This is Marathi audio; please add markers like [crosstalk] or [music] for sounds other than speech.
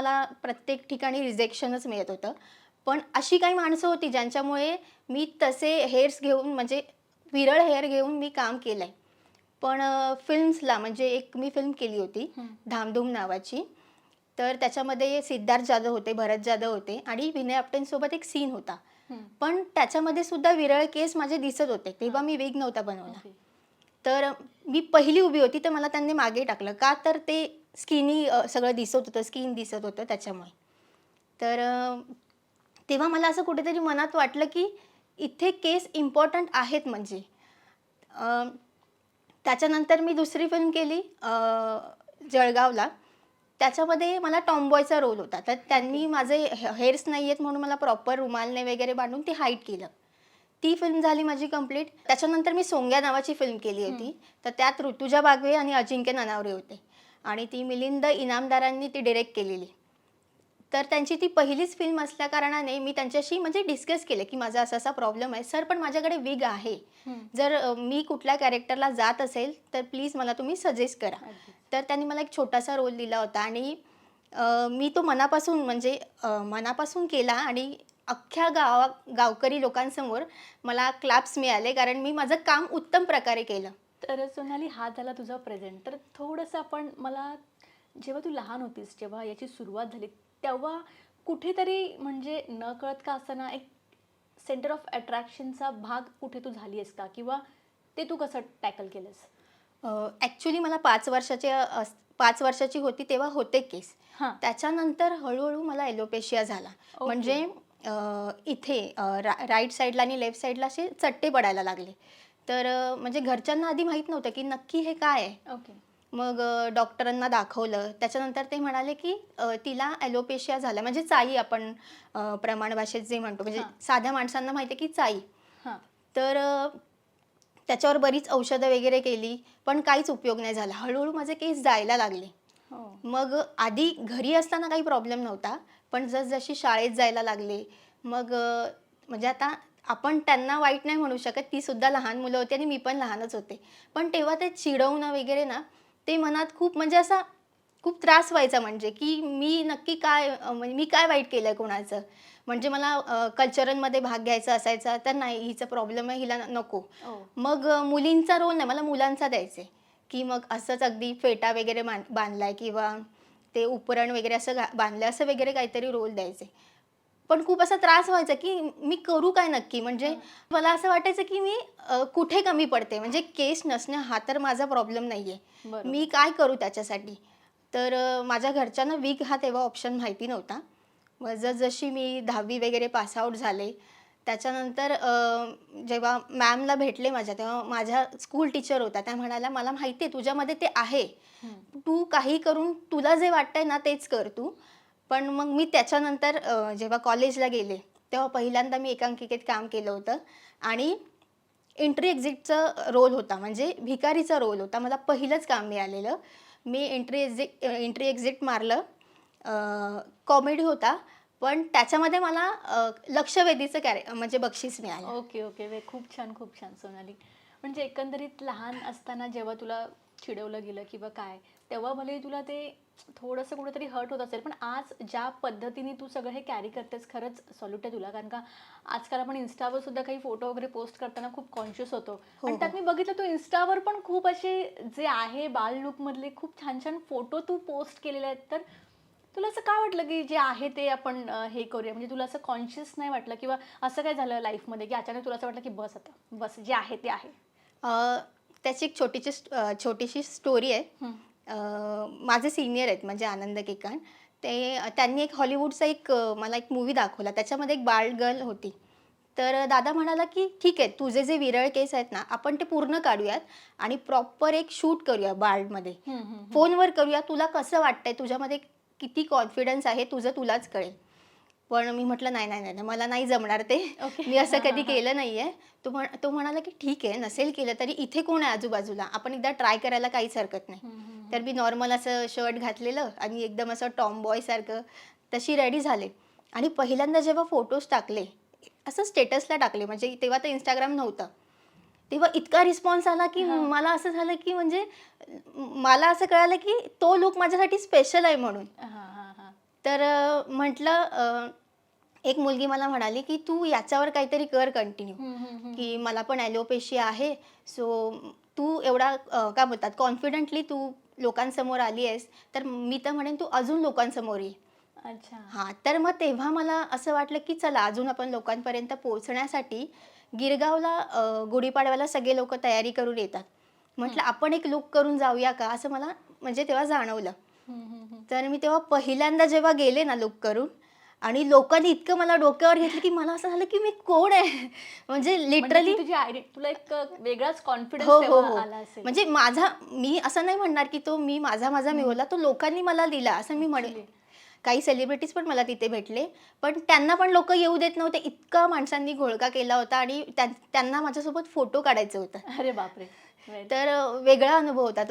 मला प्रत्येक ठिकाणी रिजेक्शनच मिळत होतं. पण अशी काही माणसं होती ज्यांच्यामुळे मी तसे हेअर्स घेऊन म्हणजे विरळ हेअर घेऊन मी काम केलं आहे पण फिल्म्सला म्हणजे एक मी फिल्म केली होती. धामधूम नावाची. तर त्याच्यामध्ये सिद्धार्थ जाधव होते भरत जाधव होते आणि विनय आपटेंसोबत एक सीन होता. पण त्याच्यामध्ये सुद्धा विरळ केस माझे दिसत होते. तेव्हा मी विग नव्हता बनवला. तर मी पहिली उभी होती तर मला त्यांनी मागे टाकलं. का तर ते स्किनी सगळं दिसत होतं स्किन दिसत होतं त्याच्यामुळे. तर तेव्हा मला असं कुठेतरी मनात वाटलं की इथे केस इम्पॉर्टंट आहेत म्हणजे. त्याच्यानंतर मी दुसरी फिल्म केली जळगावला. त्याच्यामध्ये मला टॉमबॉयचा रोल होता. तर त्यांनी माझे हेअर्स नाही आहेत म्हणून मला प्रॉपर रुमालने वगैरे बांधून ते हाईट केलं. ती फिल्म झाली माझी कंप्लीट त्याच्यानंतर मी सोंग्या नावाची फिल्म केली होती. तर त्यात ऋतुजा बागवे आणि अजिंक्य ननावरे होते. आणि ती मिलिंद इनामदारांनी ती डिरेक्ट केलेली. तर त्यांची ती पहिलीच फिल्म असल्या कारणाने मी त्यांच्याशी म्हणजे डिस्कस केलं की माझा असा असा प्रॉब्लेम आहे. सर पण माझ्याकडे विग आहे. जर मी कुठल्या कॅरेक्टरला जात असेल तर प्लीज मला तुम्ही सजेस्ट करा. तर त्यांनी मला एक छोटासा रोल दिला होता आणि मी तो मनापासून म्हणजे मनापासून केला आणि अख्ख्या गावा गावकरी लोकांसमोर मला क्लाप्स मिळाले कारण मी माझं काम उत्तम प्रकारे केलं. तर सोनाली हा झाला तुझा प्रेझेंट तर थोडंसं आपण मला जेव्हा तू लहान होतीस जेव्हा याची सुरुवात झाली तेव्हा कुठेतरी म्हणजे न कळत का असताना एक सेंटर ऑफ अट्रॅक्शनचा भाग कुठे तू झाली आहेस का? किंवा ते तू कसं टॅकल केलंस? ॲक्च्युली मला पाच वर्षाचे अस- पाच वर्षाची होती तेव्हा होते केस. हां. त्याच्यानंतर हळूहळू मला एलोपेशिया झाला. म्हणजे इथे रा राईट साईडला आणि लेफ्ट साईडला असे चट्टे पडायला लागले. तर म्हणजे घरच्यांना आधी माहीत नव्हतं की नक्की हे काय आहे. ओके मग डॉक्टरांना दाखवलं. त्याच्यानंतर ते म्हणाले की तिला ॲलोपेशिया झाला. म्हणजे चाई आपण प्रमाण भाषेत जे म्हणतो म्हणजे. साध्या माणसांना माहिती आहे की चाई. तर त्याच्यावर बरीच औषधं वगैरे केली पण काहीच उपयोग नाही झाला. हळूहळू माझे केस जायला लागले. मग आधी घरी असताना काही प्रॉब्लेम नव्हता पण जसजशी शाळेत जायला लागले मग म्हणजे आता आपण त्यांना वाईट नाही म्हणू शकत ती सुद्धा लहान मुलं होती आणि मी पण लहानच होते. पण तेव्हा ते चिडवणं वगैरे ना ते मनात खूप म्हणजे असा खूप त्रास व्हायचा म्हणजे की मी नक्की काय म्हणजे मी काय वाईट केलं कोणाचं? म्हणजे मला कल्चरलमध्ये भाग घ्यायचा असायचा तर नाही हिचा प्रॉब्लेम आहे हिला नको. हो. मग मुलींचा रोल नाही मला मुलांचा द्यायचे की मग असंच अगदी फेटा वगैरे बांध बांधलाय किंवा ते उपरण वगैरे असं घा बांधलं असं वगैरे काहीतरी रोल द्यायचे. पण खूप असा त्रास व्हायचा की मी करू काय नक्की? म्हणजे मला असं वाटायचं की मी कुठे कमी पडते? म्हणजे केस नसणं हा तर माझा प्रॉब्लेम नाही आहे मी काय करू त्याच्यासाठी? तर माझ्या घरच्यांना वीक हा तेव्हा ऑप्शन माहिती नव्हता. मग जसजशी मी दहावी वगैरे पासआउट झाले त्याच्यानंतर जेव्हा मॅमला भेटले माझ्या तेव्हा माझ्या स्कूल टीचर होत्या त्या म्हणाल्या मला माहिती आहे तुझ्यामध्ये ते आहे. तू काही करून तुला जे वाटतंय ना तेच कर तू. पण मग मी त्याच्यानंतर जेव्हा कॉलेजला गेले तेव्हा पहिल्यांदा मी एकांकिकेत काम केलं होतं. आणि एंट्री एक्झिटचा रोल होता म्हणजे भिकारीचा रोल होता. मला पहिलंच काम मिळालेलं. मी एंट्री एक्झिट एंट्री एक्झिट मारलं. कॉमेडी होता. पण त्याच्यामध्ये मला अ, लक्षवेधीचं कॅरे म्हणजे बक्षीस मिळालं. Okay okay. वे खूप छान खूप छान सोनाली. म्हणजे एकंदरीत लहान असताना जेव्हा तुला चिडवलं गेलं किंवा काय तेव्हा भले तुला ते थोडंसं कुठेतरी हर्ट होत असेल पण आज ज्या पद्धतीने तू सगळं हे कॅरी करतेस खरंच सॉल्यूट आहे तुला. कारण का आजकाल आपण इन्स्टावर सुद्धा काही फोटो वगैरे पोस्ट करताना खूप कॉन्शियस होतो. हो, आणि त्यात हो. मी बघितलं तू इन्स्टावर पण खूप असे जे आहे बाल लुक मधले खूप छान छान फोटो तू पोस्ट केलेले आहेत तर तुला असं काय वाटलं की जे आहे ते आपण अं, हे करूया? म्हणजे तुला असं कॉन्शियस नाही वाटलं किंवा असं काय झालं लाईफमध्ये की अचानक तुला असं वाटलं की बस आता बस जे आहे ते आहे? अ, त्याची एक स्ट- अ, छोटीशी स्टोरी आहे. अ, माझे सिनियर आहेत म्हणजे आनंद केकान. ते त्यांनी एक हॉलिवूडचा एक अ, मला एक मूवी दाखवला. त्याच्यामध्ये एक बाळ गर्ल होती. तर दादा म्हणाला की ठीक आहे तुझे जे विरळ केस आहेत ना आपण ते पूर्ण काढूयात आणि प्रॉपर एक शूट करूया बाळमध्ये. फोनवर करूया तुला कसं वाटतंय? तुझ्यामध्ये किती कॉन्फिडन्स आहे तुझं तुलाच कळेल. पण मी म्हटलं नाही नाही नाही नाही, मला नाही जमणार ते. Okay. मी असं [laughs] कधी. केलं नाहीये. तो म्हण तो म्हणाला की ठीक आहे नसेल केलं तरी इथे कोण आहे आजूबाजूला? आपण एकदा ट्राय करायला काहीच हरकत नाही. तर मी नॉर्मल असं शर्ट घातलेलं आणि एकदम असं टॉम बॉय सारखं तशी रेडी झाले. आणि पहिल्यांदा जेव्हा फोटोज टाकले असं स्टेटसला टाकले म्हणजे तेव्हा तर इंस्टाग्राम नव्हतं. तेव्हा इतका रिस्पॉन्स आला की. मला असं झालं की म्हणजे मला असं कळालं की तो लुक माझ्यासाठी स्पेशल आहे म्हणून हां, हां, हां. तर म्हटलं एक मुलगी मला म्हणाली की तू याच्यावर काहीतरी कर कंटिन्यू. की मला पण ॲलोपेशी आहे सो तू एवढा काय बोलतात कॉन्फिडंटली तू लोकांसमोर आली आहेस तर मी तर म्हणेन तू अजून लोकांसमोर ये अच्छा हां तर मग तेव्हा मला असं वाटलं की चला अजून आपण लोकांपर्यंत पोहोचण्यासाठी गिरगावला अ, गुढीपाडव्याला सगळे लोक तयारी करून येतात. म्हटलं आपण एक लुक करून जाऊया का? असं मला म्हणजे तेव्हा जाणवलं. हम्म, हम्म, हम्म. तर मी तेव्हा पहिल्यांदा जेव्हा गेले ना लुक करून आणि लोकांनी इतकं मला डोक्यावर घेतलं की मला असं झालं की मी कोण आहे? [laughs] म्हणजे म्हणजे लिटरली ती तुझी तुला एक वेगळाच हो कॉन्फिडन्स हो हो. आला असेल. म्हणजे माझा मी असं नाही म्हणणार की तो मी माझा माझा मिळवला तो लोकांनी मला दिला असं मी म्हणेन Actually. काही सेलिब्रिटीज पण मला तिथे भेटले. पण त्यांना पण लोक येऊ देत नव्हते. इतका माणसांनी घोळका केला होता आणि त्यां- त्यांना माझ्यासोबत फोटो काढायचा होता. अरे बापरे. तर वेगळा अनुभव होता